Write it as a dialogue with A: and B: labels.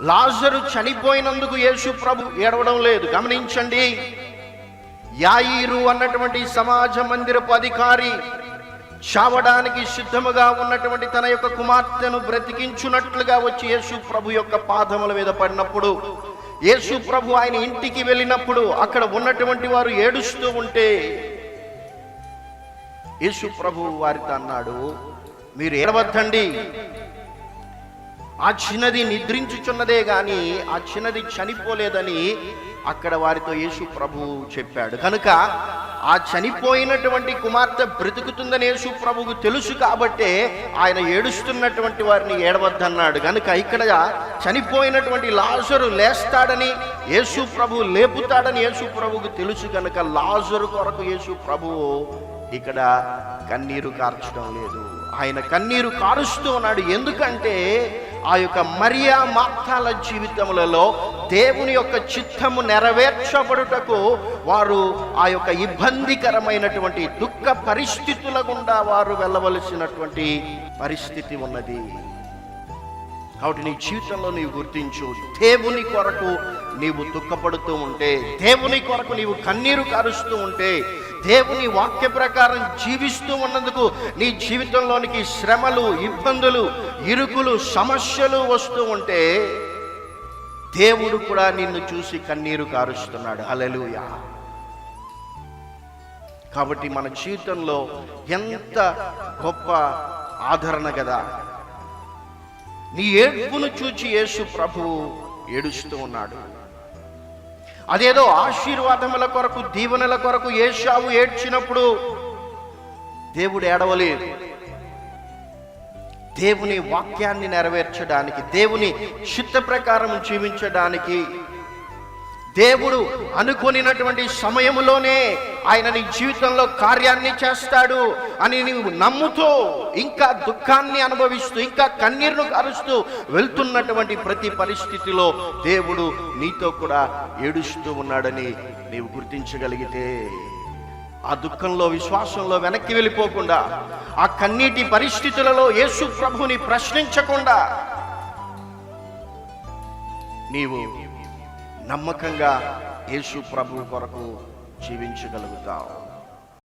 A: లాజరు చనిపోయినందుకు యేసు ప్రభు ఏడవడం లేదు. గమనించండి. యాయిరు అన్నటువంటి సమాజ మందిరపు అధికారి చావడానికి సిద్ధముగా ఉన్నటువంటి తన యొక్క కుమార్తెను బ్రతికించున్నట్లుగా వచ్చి యేసు ప్రభు యొక్క పాదముల మీద పడినప్పుడు యేసు ప్రభు ఆయన ఇంటికి వెళ్ళినప్పుడు అక్కడ ఉన్నటువంటి వారు ఏడుస్తూ ఉంటే యేసు ప్రభు వారితో అన్నాడు మీరు ఏడవద్దండి. ఆ చిన్నది నిద్రించుచున్నదే గాని ఆ చిన్నది చనిపోలేదని అక్కడ వారితో యేసు ప్రభు చెప్పాడు. కనుక ఆ చనిపోయినటువంటి కుమార్తె బ్రతుకుతుందని యేసు ప్రభుకు తెలుసు కాబట్టే ఆయన ఏడుస్తున్నటువంటి వారిని ఏడవద్దన్నాడు. కనుక ఇక్కడ చనిపోయినటువంటి లాజరు లేస్తాడని యేసు ప్రభు లేపుతాడని యేసు ప్రభుకు తెలుసు. కనుక లాజరు కొరకు యేసు ప్రభువు ఇక్కడ కన్నీరు కార్చడం లేదు. ఆయన కన్నీరు కారుస్తూ ఉన్నాడు. ఎందుకంటే ఆ యొక్క మరియా మాతాల జీవితములలో దేవుని యొక్క చిత్తము నెరవేర్చబడుటకు వారు ఆ యొక్క ఇబ్బందికరమైనటువంటి దుఃఖ పరిస్థితుల గుండా వారు వెళ్ళవలసినటువంటి పరిస్థితి ఉన్నది. కాబట్టి నీ జీవితంలో నీవు గుర్తించు. దేవుని కొరకు నీవు దుఃఖపడుతూ ఉంటే దేవుని కొరకు నీవు కన్నీరు కారుస్తూ ఉంటే దేవుని వాక్య ప్రకారం జీవిస్తూ ఉన్నందుకు నీ జీవితంలోనికి శ్రమలు ఇబ్బందులు ఇరుకులు సమస్యలు వస్తూ ఉంటే దేవుడు కూడా నిన్ను చూసి కన్నీరు కారుస్తున్నాడు. హల్లెలూయా. కాబట్టి మన జీవితంలో ఎంత గొప్ప ఆదరణ కదా నీ ఏడ్పును చూచి యేసు ప్రభువు ఏడుస్తూ ఉన్నాడు. అదేదో ఆశీర్వాదముల కొరకు దీవెనల కొరకు ఏషావు ఏడ్చినప్పుడు దేవుడు ఏడవలేదు. దేవుని వాక్యాన్ని నెరవేర్చడానికి దేవుని చిత్త ప్రకారం జీవించడానికి దేవుడు అనుకొనినటువంటి సమయంలోనే ఆయన నీ జీవితంలో కార్యాన్ని చేస్తాడు అని నీవు నమ్ముతూ ఇంకా దుఃఖాన్ని అనుభవిస్తూ ఇంకా కన్నీరును కారుస్తూ వెళ్తున్నటువంటి ప్రతి పరిస్థితిలో దేవుడు నీతో కూడా ఏడుస్తూ ఉన్నాడని నీవు గుర్తించగలిగితే ఆ దుఃఖంలో విశ్వాసంలో వెనక్కి వెళ్ళిపోకుండా ఆ కన్నీటి పరిస్థితులలో యేసు ప్రభుని ప్రశ్నించకుండా నీవు నమ్మకంగా యేసు ప్రభు కొరకు జీవించగలుగుతావు.